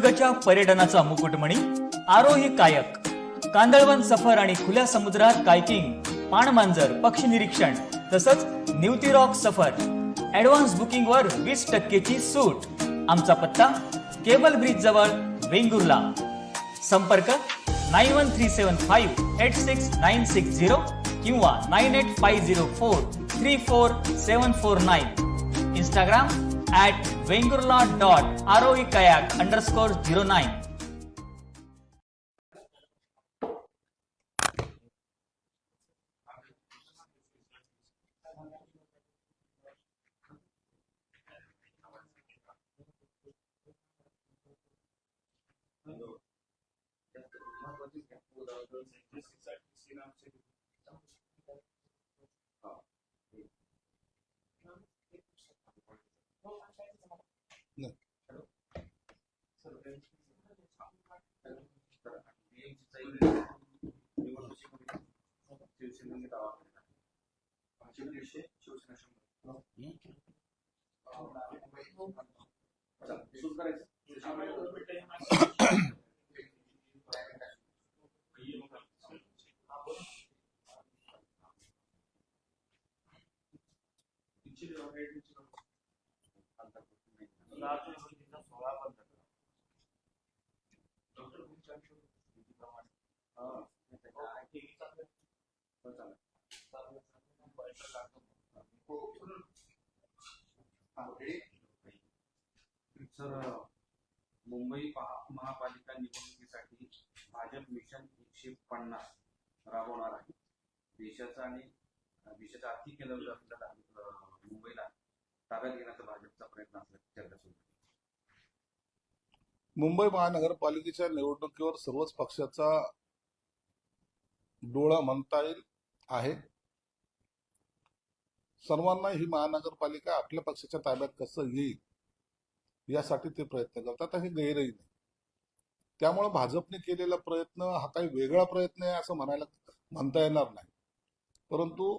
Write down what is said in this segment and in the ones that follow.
सिंधुदुर्गच्या पर्यटनाचा मुकुटमणी आरोही कायक कांदळवन सफर आणि खुल्या समुद्रात कायकिंग पाणमांजर पक्षी निरीक्षण तसंच निवती रॉक सफर. ऍडव्हान्स बुकिंग वर वीस टक्केची सूट. आमचा पत्ता केबल ब्रिज जवळ वेंगुर्ला. संपर्क nine one three seven five eight six nine six zero किंवा nine eight five zero four three four seven four nine. Instagram at vengurla.roekayak underscore 09. Thank at Vengurla dot roe kayak underscore zero nine sir Mumbai महापालिका निवडणुकीसाठी Bhajap mission एकशे पन्नास राबवणार आहे. देशाचा आणि देशाचा देशाच्या आर्थिक केंद्र आपल्याला मुंबईला ताब्यात घेण्याचा भाजपचा प्रयत्न असल्याची चर्चा सुरू मुंबई महानगरपालिकेच्या निवडणुकीवर सर्वच पक्षाचा डोळा म्हणता येईल. आहे. सर्वांना ही महानगरपालिका आपल्या पक्षाच्या ताब्यात कसं येईल यासाठी ते प्रयत्न करतात. हे गैरही नाही. त्यामुळे भाजपने केलेला प्रयत्न हा काही वेगळा प्रयत्न आहे असं म्हणायला म्हणता येणार नाही. परंतु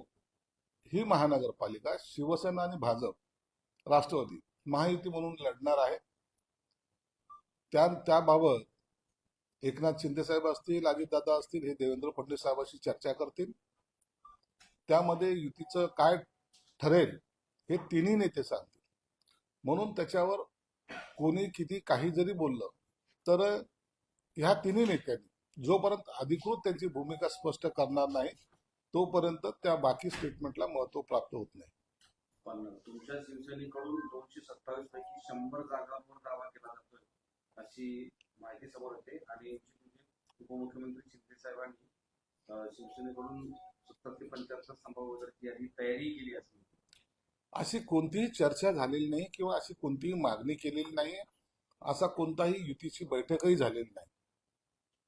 ही महानगरपालिका शिवसेना आणि भाजप राष्ट्रवादी महायुती म्हणून लढणार आहे. त्या त्याबाबत एकनाथ शिंदे साहेब असतील अजितदादा असतील हे देवेंद्र फडणवीस साहेबांशी चर्चा करतील. त्यामध्ये युतीचं काय ठरेल हे तिन्ही नेते सांगतील. म्हणून त्याच्यावर कोणी किती काही जरी बोललं तर ह्या तिन्ही नेत्यांनी जोपर्यंत अधिकृत त्यांची भूमिका स्पष्ट करणार नाही तोपर्यंत त्या बाकी स्टेटमेंटला महत्त्व प्राप्त होत नाही. पण तुमच्या शिवसेनेकडून दोनशे सत्तावीस पैकी शंभर जागांवर दावा केला जातोय अशी माहिती समोर येते. आणि उपमुख्यमंत्री शिंदे साहेबांनी शिवसेनेकडून सत्तर ते पंच्याहत्तर संभाव्य यादी तयारी केली असेल. अशी कोणतीही चर्चा झालेली नाही किंवा अशी कोणतीही मागणी केलेली नाही. असा कोणताही युतीची बैठकही झालेली नाही.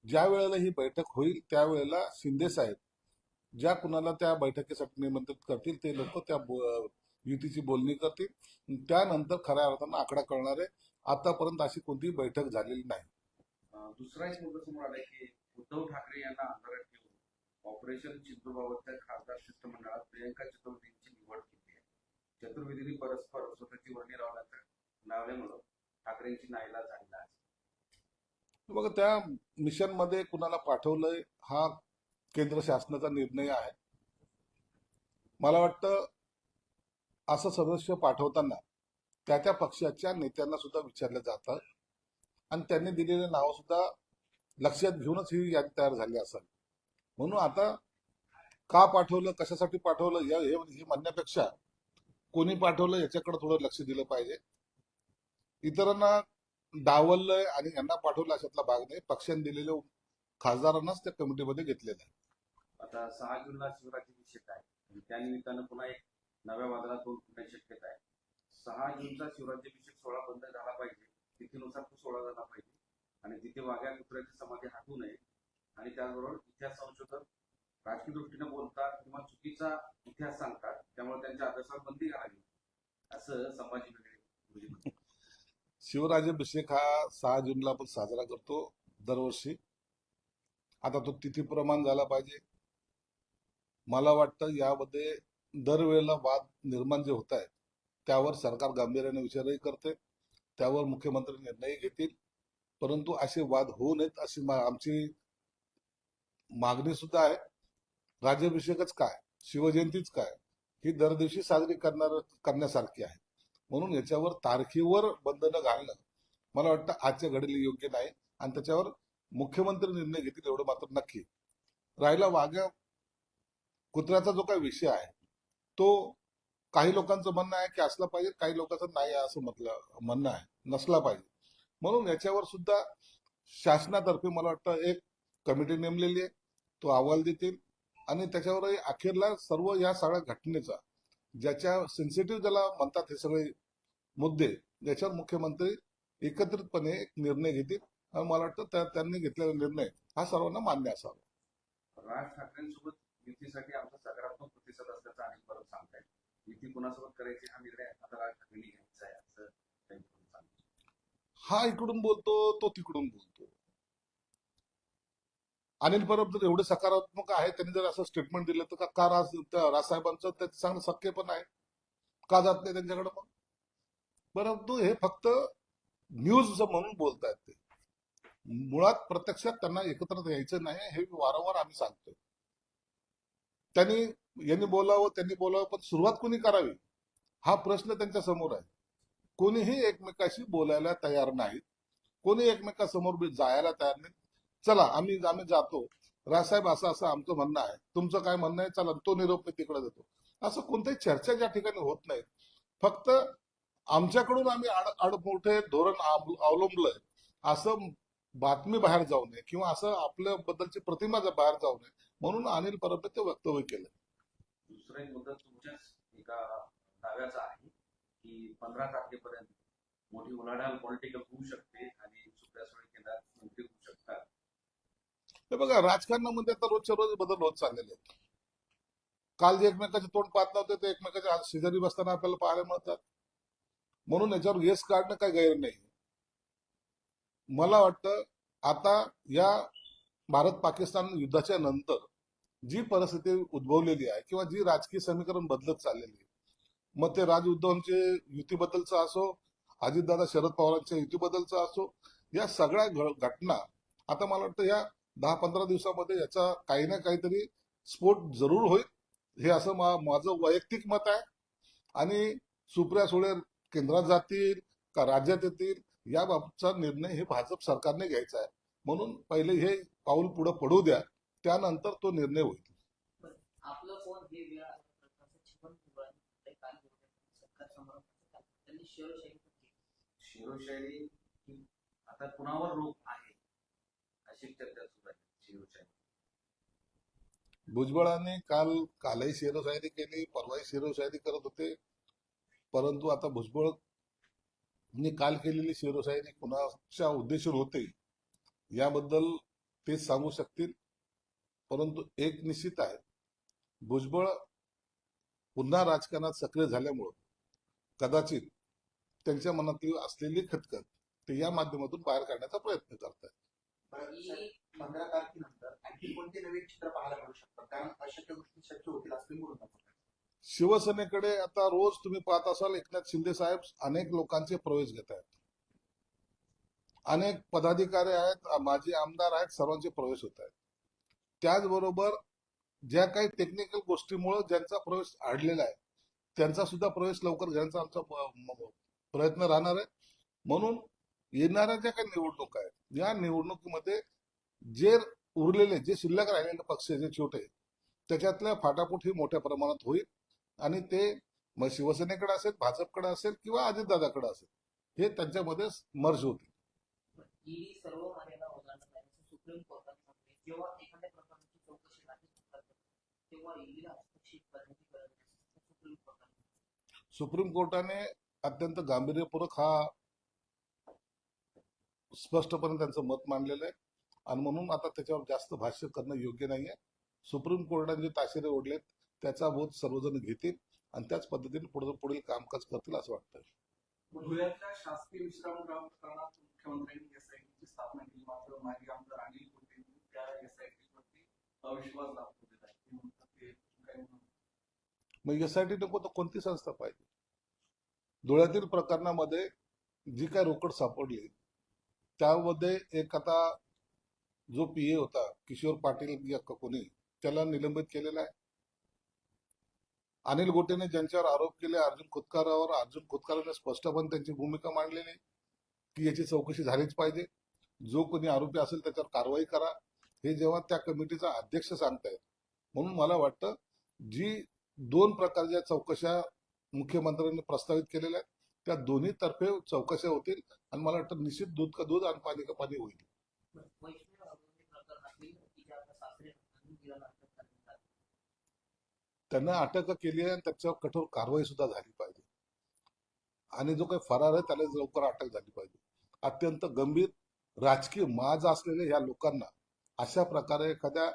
ज्या वेळेला ही बैठक होईल त्यावेळेला शिंदे साहेब ज्या कुणाला त्या बैठकीसाठी निमंत्रित करतील ते लोक त्या युतीची बोलणी करतील. त्यानंतर खऱ्या अर्थानं आकडा कळणार आहे. आतापर्यंत अशी कोणतीही बैठक झालेली नाही. दुसरा एक मुद्दा समोर आलाय की उद्धव ठाकरे यांना आंदोलन ठेवून ऑपरेशन चिंतूरबाबतच्या खासदार शिष्टमंडळात प्रियंका चतुर्वेदींची निवड केली आहे? चतुर्वेदींनी परस्पर स्वतःची वर्णी लावण्याचं लावल्यामुळं ठाकरेंची नाईला झालेला आहे. बघा त्या मिशनमध्ये कुणाला पाठवलंय हा केंद्र शासनाचा निर्णय आहे. मला वाटतं असं सदस्य पाठवताना त्या त्या पक्षाच्या नेत्यांना सुद्धा विचारलं जातं. आणि त्यांनी दिलेले नाव सुद्धा लक्षात घेऊनच ही यादी तयार झाली असावी म्हणून आता का पाठवलं कशासाठी पाठवलं या हे म्हणण्यापेक्षा कोणी पाठवलं याच्याकडे थोडं लक्ष दिलं पाहिजे. इतरांना डावललंय आणि यांना पाठवलं अशातला भाग नाही. पक्षाने दिलेल्या खासदारांनाच त्या कमिटीमध्ये घेतलेलं आहे. आता सहा जूनला शिवराज्याभिषेक आहे. त्यानिमित्तानं त्या निमित्तानं पुन्हा एक नव्या वादळात दोन फुटण्याची शक्यता आहे. सहा जूनचा शिवराज्याभिषेक सोहळा बंद झाला पाहिजे. तिथेनुसार तो सोहळा झाला पाहिजे. आणि तिथे वाघ्या कुत्र्याची समाधी हटू नये. आणि त्याचबरोबर इतिहास संशोधन राजकीय दृष्टीने बोलतात किंवा चुकीचा इतिहास सांगतात त्यामुळे त्यांच्या अभ्यासात बंदी घालावी. असं संभाजी शिवराज्याभिषेक हा सहा जूनला आपण साजरा करतो दरवर्षी. आता तो तिथी प्रमाण झाला पाहिजे. मला वाटतं यामध्ये दरवेळेला वाद निर्माण जे होत आहेत त्यावर सरकार गांभीर्याने विचारही करते त्यावर मुख्यमंत्री निर्णय घेतील. परंतु असे वाद होऊ नयेत अशी आमची मागणी सुद्धा आहे. राज्याभिषेकच काय? शिवजयंतीच काय? ही दर दिवशी साजरी करणार करण्यासारखी आहे. म्हणून याच्यावर तारखेवर बंधनं घालणं मला वाटतं आजच्या घडीला योग्य नाही आणि त्याच्यावर मुख्यमंत्री निर्णय घेतील एवढं मात्र नक्की. राहिला वाघ्या कुत्र्याचा जो काही विषय आहे तो काही लोकांचं म्हणणं आहे की असला पाहिजे काही लोकांचं नाही आहे असं म्हटलं म्हणणं आहे नसला पाहिजे. म्हणून याच्यावर सुद्धा शासनातर्फे मला वाटतं एक कमिटी नेमलेली आहे. तो अहवाल देतील. आणि त्याच्यावर अखेरला सर्व या सगळ्या घटनेचा ज्याच्या सेन्सिटिव्ह ज्याला म्हणतात हे सगळे मुद्दे याच्यावर मुख्यमंत्री एकत्रितपणे एक निर्णय घेतील. आणि मला वाटतं त्या त्यांनी घेतलेला निर्णय हा सर्वांना मान्य असावा. राज ठाकरेंसोबत युतीसाठी आमचा सकारात्मक प्रतिसाद असल्याचं आणि परत सांगतायत युती कुणासोबत करायची हा निर्णय आता राज आहे असं हा इकडून बोलतो तो तिकडून बोलतो. अनिल परब जर एवढे सकारात्मक आहे त्यांनी जर असं स्टेटमेंट दिलं तर का- राज राजसाहेबांचं त्याचं सांगणं शक्य पण आहे? का जात नाही त्यांच्याकडे मग? परंतु हे फक्त न्यूज म्हणून बोलतायत ते. मुळात प्रत्यक्षात त्यांना एकत्र यायचं नाही हे वारंवार आम्ही सांगतोय. त्यांनी यांनी बोलावं त्यांनी बोलावं पण सुरुवात कोणी करावी? हा प्रश्न त्यांच्यासमोर आहे. कोणीही एकमेकाशी बोलायला तयार नाहीत. कोणी एकमेकासमोर बी जायला तयार नाही चला आम्ही आम्ही जातो. रायसाहेब असं असं आमचं म्हणणं आहे. तुमचं काय म्हणणं आहे? चला तो निरोप मी तिकडे देतो. असं कोणत्याही चर्चा ज्या ठिकाणी होत नाहीत फक्त आमच्याकडून आम्ही आड आडमोठे धोरण अवलंबलंय असं बातमी बाहेर जाऊ नये किंवा असं आपल्या बद्दलची प्रतिमा जर बाहेर जाऊ नये म्हणून अनिल परब ते वक्तव्य केलं. दुसरा एक मुद्दा तुमच्याच एका दाव्याचा आहे की पंधरा तारखेपर्यंत मोठी उलाढाल पॉलिटिकल होऊ शकते आणि सुप्रिया सुळे केंद्रात मंत्री होऊ हे बघा राजकारणामध्ये आता रोजच्या रोज बदल होत चाललेले आहेत. काल जे एकमेकाचे तोंड पाहत नव्हते ते एकमेकाच्या शेजारी बसताना आपल्याला पाहायला मिळतात. म्हणून याच्यावर येस काढणं काही गैर नाही. मला वाटतं आता या भारत पाकिस्तान युद्धाच्या नंतर जी परिस्थिती उद्भवलेली आहे किंवा जी राजकीय समीकरण बदलत चाललेली आहे मग ते राज उद्धवांचे युतीबद्दलचं असो अजितदादा शरद पवारांच्या युतीबद्दलचं असो या सगळ्या घ- घटना आता मला वाटतं या दहा पंधरा दिवसामध्ये याचा काही ना काहीतरी स्फोट जरूर होईल हे असं मा- माझं वैयक्तिक मत आहे. आणि सुप्रिया सुळे केंद्रात जातील का राज्यात येतील याबाबतचा निर्णय हे भाजप सरकारने घ्यायचा आहे. म्हणून पहिले हे पाऊल पुढे पडू द्या त्यानंतर तो निर्णय होईल. आपलं कोण हे वेळ आहे प्रकारचं जीवन पुराण ते काल बोलले सरकार समोर त्यांनी शिवशाही पण केली. शिवशाही ही आता कुणावर रोख आहे? अशी चर्चा सुरू भुजबळांनी काल कालही शेरोशायरी केली परवाही शेरोशायरी करत होते. परंतु आता भुजबळ काल केलेली शेरोशायरी कुणाच्या उद्देशून होते याबद्दल तेच सांगू शकतील. परंतु एक निश्चित आहे भुजबळ पुन्हा राजकारणात सक्रिय झाल्यामुळं कदाचित त्यांच्या मनातली असलेली खतखत ते या माध्यमातून बाहेर काढण्याचा प्रयत्न करतात पंधरा तारखेनंतर आणखी कोणते नवीन चित्र पाहायला मिळू शकतात? कारण अशक्य गोष्टी शक्य होतील असं म्हणून शिवसेनेकडे आता रोज तुम्ही पाहत असाल एकनाथ शिंदे साहेब अनेक लोकांचे प्रवेश घेत आहेत. अनेक पदाधिकारी आहेत माजी आमदार आहेत सर्वांचे प्रवेश होत आहेत. त्याचबरोबर ज्या काही टेक्निकल गोष्टीमुळे ज्यांचा प्रवेश अडलेला आहे त्यांचा सुद्धा प्रवेश लवकर घेण्याचा आमचा प्रयत्न राहणार आहे. म्हणून येणाऱ्या ज्या काही निवडणुका आहेत या निवडणुकीमध्ये जे उरलेले जे शिल्लक राहिलेले पक्ष जे छोटे त्याच्यातल्या फाटाफूट ही मोठ्या प्रमाणात होईल. आणि ते मग शिवसेनेकडे असेल भाजपकडे असेल किंवा अजितदादाकडे असेल हे त्यांच्यामध्ये मर्ज होतील. कोर्टाने. सुप्रीम कोर्टाने अत्यंत गांभीर्यपूर्वक हा स्पष्टपणे त्यांचं मत मांडलेलं आहे. आणि म्हणून आता त्याच्यावर जास्त भाष्य करणं योग्य नाहीये. सुप्रीम कोर्टाने जे ताशेरे ओढलेत त्याचा बोध सर्वजण घेतील आणि त्याच पद्धतीने पुढे पुढील कामकाज करतील असं वाटतं धुळ्यातल्या शासकीय विश्रामगृह प्रकरणात मुख्यमंत्र्यांनी एसआयटीची स्थापना केली मात्र माजी आमदार अनिल कोटेंनी त्या एसआयटी वरती अविश्वास दाखवलेला आहे ते म्हणतात ते काय म्हणून मग यासाठी नको तर कोणती संस्था पाहिजे? धुळ्यातील प्रकरणामध्ये जी काय रोकड सापडली त्यामध्ये एक आता जो पीए होता किशोर पाटील या कोणी त्याला निलंबित केलेला आहे. अनिल गोटेने ज्यांच्यावर आरोप केले अर्जुन खोतकारावर अर्जुन खोतकाराने स्पष्टपणे त्यांची भूमिका मांडलेली की याची चौकशी झालीच पाहिजे. जो कोणी आरोपी असेल त्याच्यावर कारवाई करा. हे जेव्हा त्या कमिटीचा अध्यक्ष सांगतायत म्हणून मला वाटतं जी दोन प्रकारच्या चौकशा मुख्यमंत्र्यांनी प्रस्तावित केलेल्या आहेत त्या दोन्ही तर्फे चौकशा होतील आणि मला वाटतं निश्चित दूध का दूध आणि पाणी का पाणी होईल वैष्णव अगवणे प्रकरणातील तिच्या आता सासरे आणि मुलीला अटक करण्यात आली. त्यांना अटक केली आहे आणि त्याच्यावर कठोर कारवाई सुद्धा झाली पाहिजे. आणि जो काही फरार आहे त्याला लवकर अटक झाली पाहिजे. अत्यंत गंभीर राजकीय माज असलेल्या ह्या लोकांना अशा प्रकारे एखाद्या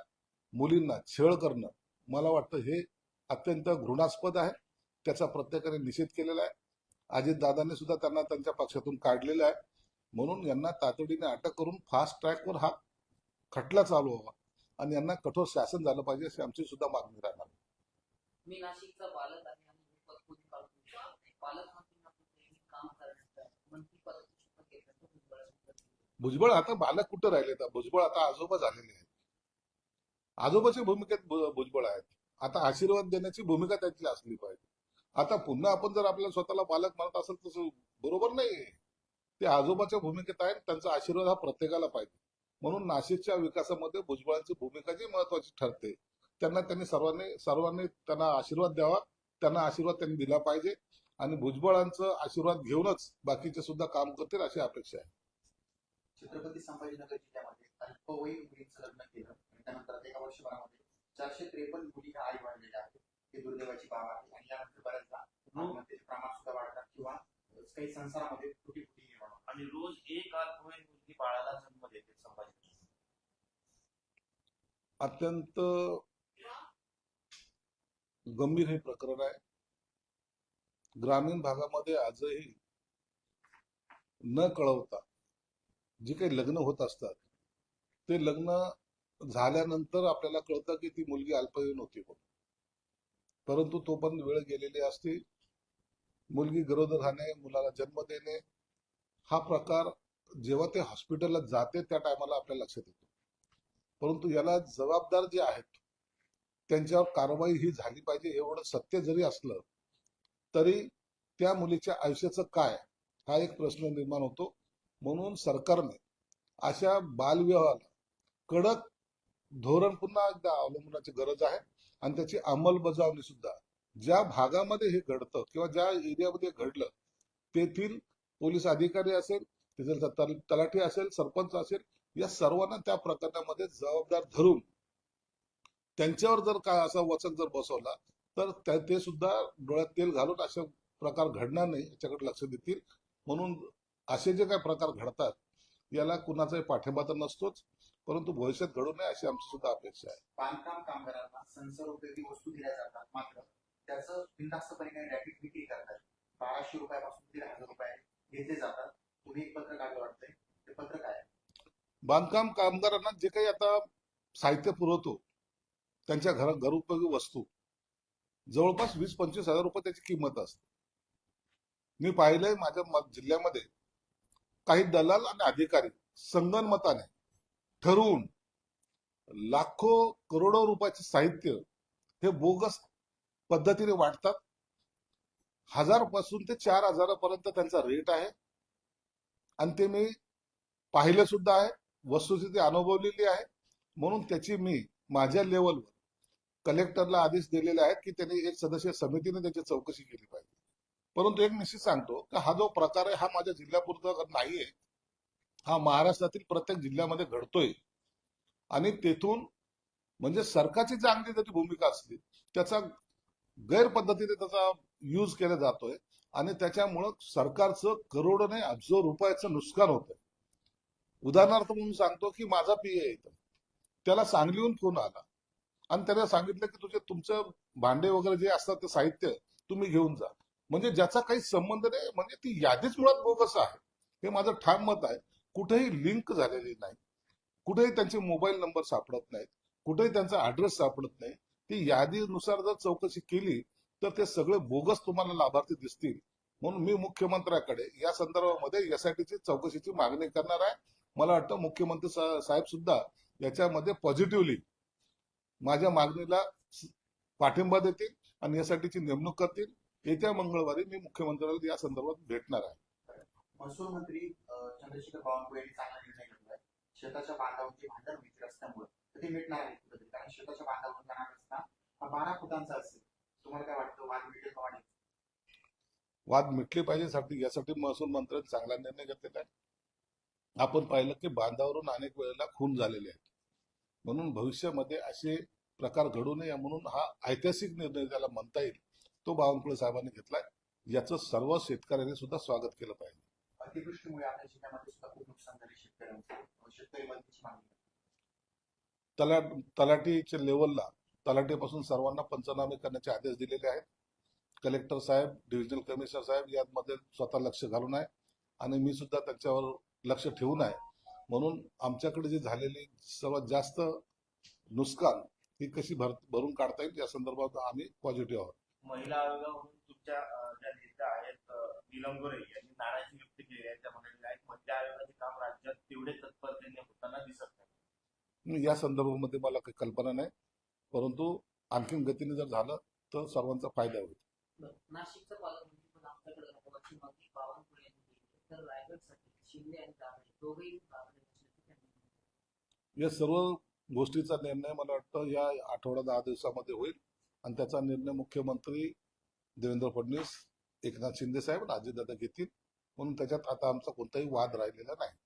मुलींना छळ करणं मला वाटतं हे अत्यंत घृणास्पद आहे. त्याचा प्रत्येकाने निषेध केलेला आहे. अजितदादांनी सुद्धा त्यांना त्यांच्या पक्षातून काढलेलं आहे. म्हणून यांना तातडीने अटक करून फास्ट ट्रॅकवर हा खटला चालू व्हावा आणि यांना कठोर शासन झालं पाहिजे अशी आमची सुद्धा मागणी राहणार. मी नाशिकचा पालक आहे. भुजबळ आता बालक कुठं राहिले तर? भुजबळ आता आजोबा झालेले आहेत. आजोबाच्या भूमिकेत भुजबळ आहेत. आता आशीर्वाद देण्याची भूमिका त्यांची असली पाहिजे. आता पुन्हा आपण जर आपल्या स्वतःला बालक म्हणत असेल तसं बरोबर नाही ते आजोबाच्या भूमिकेत आहेत त्यांचा आशीर्वाद हा प्रत्येकाला पाहिजे. म्हणून नाशिकच्या विकासामध्ये भुजबळांची भूमिका जी महत्वाची ठरते त्यांना त्यांनी सर्वांनी सर्वांनी त्यांना आशीर्वाद द्यावा त्यांना आशीर्वाद त्यांनी दिला पाहिजे आणि भुजबळांचं आशीर्वाद घेऊनच बाकीचे सुद्धा काम करतील अशी अपेक्षा आहे छत्रपती संभाजीनगर जिल्ह्यामध्ये अल्पवयीन मुलींचं लग्न केलं आणि त्यानंतर एका वर्षभरामध्ये चारशे त्रेपन्न मुली ह्या आई वाढलेल्या आहेत ही दुर्दैवाची बाब आहे आणि यानंतर बऱ्याचदा आत्महत्येचे प्रमाण सुद्धा वाढतात किंवा काही संसारामध्ये फुटी फुटी. आणि रोज एक अल्पवयीन मुलगी बाळाला जन्म देते संभाजी. अत्यंत गंभीर हे प्रकरण आहे. ग्रामीण भागामध्ये आजही न कळवता जे काही लग्न होत असतात ते लग्न झाल्यानंतर आपल्याला कळतं की ती मुलगी अल्पवयीन होती म्हणून. परंतु तो पण वेळ गेलेली असते. मुलगी गरोदर राहणे मुलाला जन्म देणे हा प्रकार जेव्हा ते हॉस्पिटलला जाते त्या टायमाला आपल्या लक्षात येतो. परंतु याला जबाबदार जे आहेत त्यांच्यावर कारवाई ही झाली पाहिजे एवढं सत्य जरी असलं तरी त्या मुलीच्या आयुष्याचं काय हा एक प्रश्न निर्माण होतो. म्हणून सरकारने अशा बालविवाहाला कडक धोरण पुन्हा एकदा अवलंबण्याची गरज आहे आणि त्याची अंमलबजावणी सुद्धा ज्या भागामध्ये हे घडतं किंवा ज्या एरियामध्ये घडलं तेथील पोलीस अधिकारी असेल तिथलचा तलाठी असेल सरपंच असेल या सर्वांना त्या प्रकरणामध्ये जबाबदार धरून त्यांच्यावर जर काय असा वचन जर बसवला तर ते सुद्धा डोळ्यात तेल घालून अशा प्रकार घडणार नाही याच्याकडे लक्ष देतील. म्हणून असे जे काही प्रकार घडतात याला कुणाचाही पाठिंबा तर नसतोच परंतु भविष्यात घडू नये अशी आमची सुद्धा अपेक्षा आहे. बांधकाम कामगारांना संसारोपयोगी वस्तू दिल्या जातात मात्र त्याचं बिनधास्तपणे काही रॅपिड विक्री करतात. बाराशे रुपयापासून दीड हजार रुपये घेतले जातात. तुम्ही एक पत्र काढलं वाटतंय. ते पत्र काय बांधकाम कामगारांना जे काही आता साहित्य पुरवतो त्यांच्या घरात घरोपयोगी वस्तू जवळपास वीस पंचवीस हजार रुपये त्याची किंमत असते. मी पाहिलंय माझ्या जिल्ह्यामध्ये काही दलाल आणि अधिकारी संगनमताने ठरवून लाखो करोडो रुपयाचे साहित्य हे बोगस पद्धतीने वाटतात. हजारपासून ते चार हजारापर्यंत त्यांचा रेट आहे. आणि ते मी पाहिलं सुद्धा आहे. वस्तुस्थिती अनुभवलेली आहे. म्हणून त्याची मी माझ्या लेवलवर कलेक्टरला आदेश दिलेले आहेत की त्यांनी एक सदस्य समितीने त्याची चौकशी केली पाहिजे. परंतु एक निश्चित सांगतो की हा जो प्रकार आहे हा माझ्या जिल्ह्यापुरता नाहीये हा महाराष्ट्रातील प्रत्येक जिल्ह्यामध्ये घडतोय. आणि तेथून म्हणजे सरकारची चांगली त्याची भूमिका असली त्याचा गैरपद्धतीने त्याचा यूज केला जातोय आणि त्याच्यामुळं सरकारचं करोडने अब्ज रुपयाचं नुकसान होतंय. उदाहरणार्थ म्हणून सांगतो की माझा पीए इथं. त्याला सांगलीहून फोन आला. आणि त्याला सांगितलं की तुझे तुमचं भांडे वगैरे जे असतात ते साहित्य तुम्ही घेऊन जा. म्हणजे ज्याचा काही संबंध नाही म्हणजे ती यादीच मुळात बोगस आहे. हे माझं ठाम मत आहे. कुठेही लिंक झालेली नाही. कुठेही त्यांचे मोबाईल नंबर सापडत नाहीत. कुठेही त्यांचा ऍड्रेस सापडत नाही. ती यादीनुसार जर चौकशी केली तर ते सगळे बोगस तुम्हाला लाभार्थी दिसतील. म्हणून मी मुख्यमंत्र्याकडे या संदर्भामध्ये एसआयटीची चौकशीची मागणी करणार आहे. मला वाटतं मुख्यमंत्री साहेब सुद्धा याच्यामध्ये पॉझिटिव्हली माझ्या मागणीला पाठिंबा देतील आणि यासाठीची नेमणूक करतील. येत्या मंगळवारी मी मुख्यमंत्र्याला या संदर्भात भेटणार आहे. महसूल मंत्री चंद्रशेखर बावनकुळे यांनी चांगला निर्णय घेतलाय शेताच्या बांधावरची भांडण व्हायची रस्त्यामुळे तर ते मिटणार आहे कुठेतरी. कारण शेताच्या बांधावरून जाणार रस्ता हा बारा फुटांचा असेल. तुम्हाला काय वाटतं? वाद मिटेल का वाढेल वाद मिटले पाहिजे साठी यासाठी महसूल मंत्र्यांनी चांगला निर्णय घेतलेला आहे. आपण पाहिलं की बांधावरून अनेक वेळेला खून झालेले आहेत. म्हणून भविष्यामध्ये असे प्रकार घडू नये म्हणून हा ऐतिहासिक निर्णय ज्याला म्हणता येईल तो बावनकुळे साहेबांनी घेतलाय. याचं सर्व शेतकऱ्यांनी सुद्धा स्वागत केलं पाहिजे. अतिवृष्टीमुळे आपल्या जिल्ह्यामध्ये सुद्धा खूप नुकसान झाले शेतकऱ्यांचं. शेतकरी मदतीची मागणी. तला तलाठीच्या लेवलला तलाठीपासून सर्वांना पंचनामे करण्याचे आदेश दिलेले आहेत. कलेक्टर साहेब डिव्हिजनल कमिशनर साहेब यामध्ये स्वतः लक्ष घालून आहे. आणि मी सुद्धा त्याच्यावर लक्ष ठेवून आहे. म्हणून आमच्याकडे जी झालेली सर्वात जास्त नुकसान ही कशी भर भरून काढता येईल या संदर्भात आम्ही पॉझिटिव्ह आहोत. महिला आयोगावरून तुमच्या ज्या नेत्या आहेत अं, नीलम गोरे यांनी नाराजी त्या म्हणालेल्या आहेत महिला आयोगाचे काम राज्यात तेवढे तत्परतेने होताना दिसत नाही. या संदर्भामध्ये मला काही कल्पना नाही. परंतु आणखीन गतीने जर झालं तर सर्वांचा फायदा होईल. बरं. नाशिकचं पालकमंत्री पण आमच्याकडे नको अशी मागणी बावनकुळे यांनी केली तर रायगडसाठी शिंदे आणि दाभळे दोघेही बावनकुळे असल्याचं त्यांनी म्हटलं. या सर्व गोष्टीचा निर्णय मला वाटतं या आठवडा दहा दिवसामध्ये होईल. आणि त्याचा निर्णय मुख्यमंत्री देवेंद्र फडणवीस एकनाथ शिंदे साहेब आणि अजितदादा घेतील. म्हणून त्याच्यात आता आमचा कोणताही वाद राहिलेला नाही.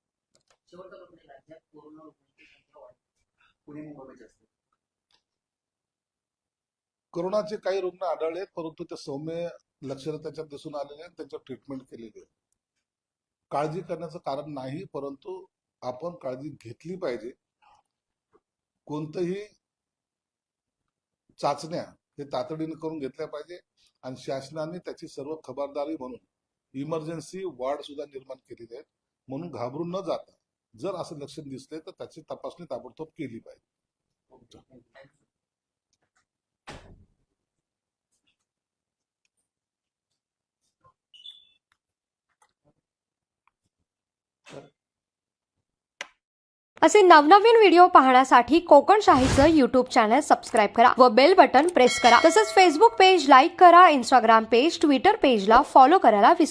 कोरोनाचे काही रुग्ण आढळले परंतु ते सौम्य लक्षणं त्याच्यात दिसून आलेले आणि त्याच्यावर ट्रीटमेंट केलेली आहे काळजी करण्याचं कारण नाही परंतु आपण काळजी घेतली पाहिजे. कोणतंही चाचण्या हे तातडीने करून घेतल्या पाहिजे आणि शासनाने त्याची सर्व खबरदारी म्हणून इमर्जन्सी वार्ड सुद्धा निर्माण केलेली आहेत. म्हणून घाबरून न जाता जर असं लक्षण दिसले तर त्याची तपासणी ताबडतोब केली पाहिजे. असे नवनवीन व्हिडिओ पाहण्यासाठी कोकणशाहीचं युट्यूब चॅनल सबस्क्राईब करा व बेल बटन प्रेस करा. तसंच फेसबुक पेज लाईक करा इंस्टाग्राम पेज ट्विटर पेजला फॉलो करायला विसरू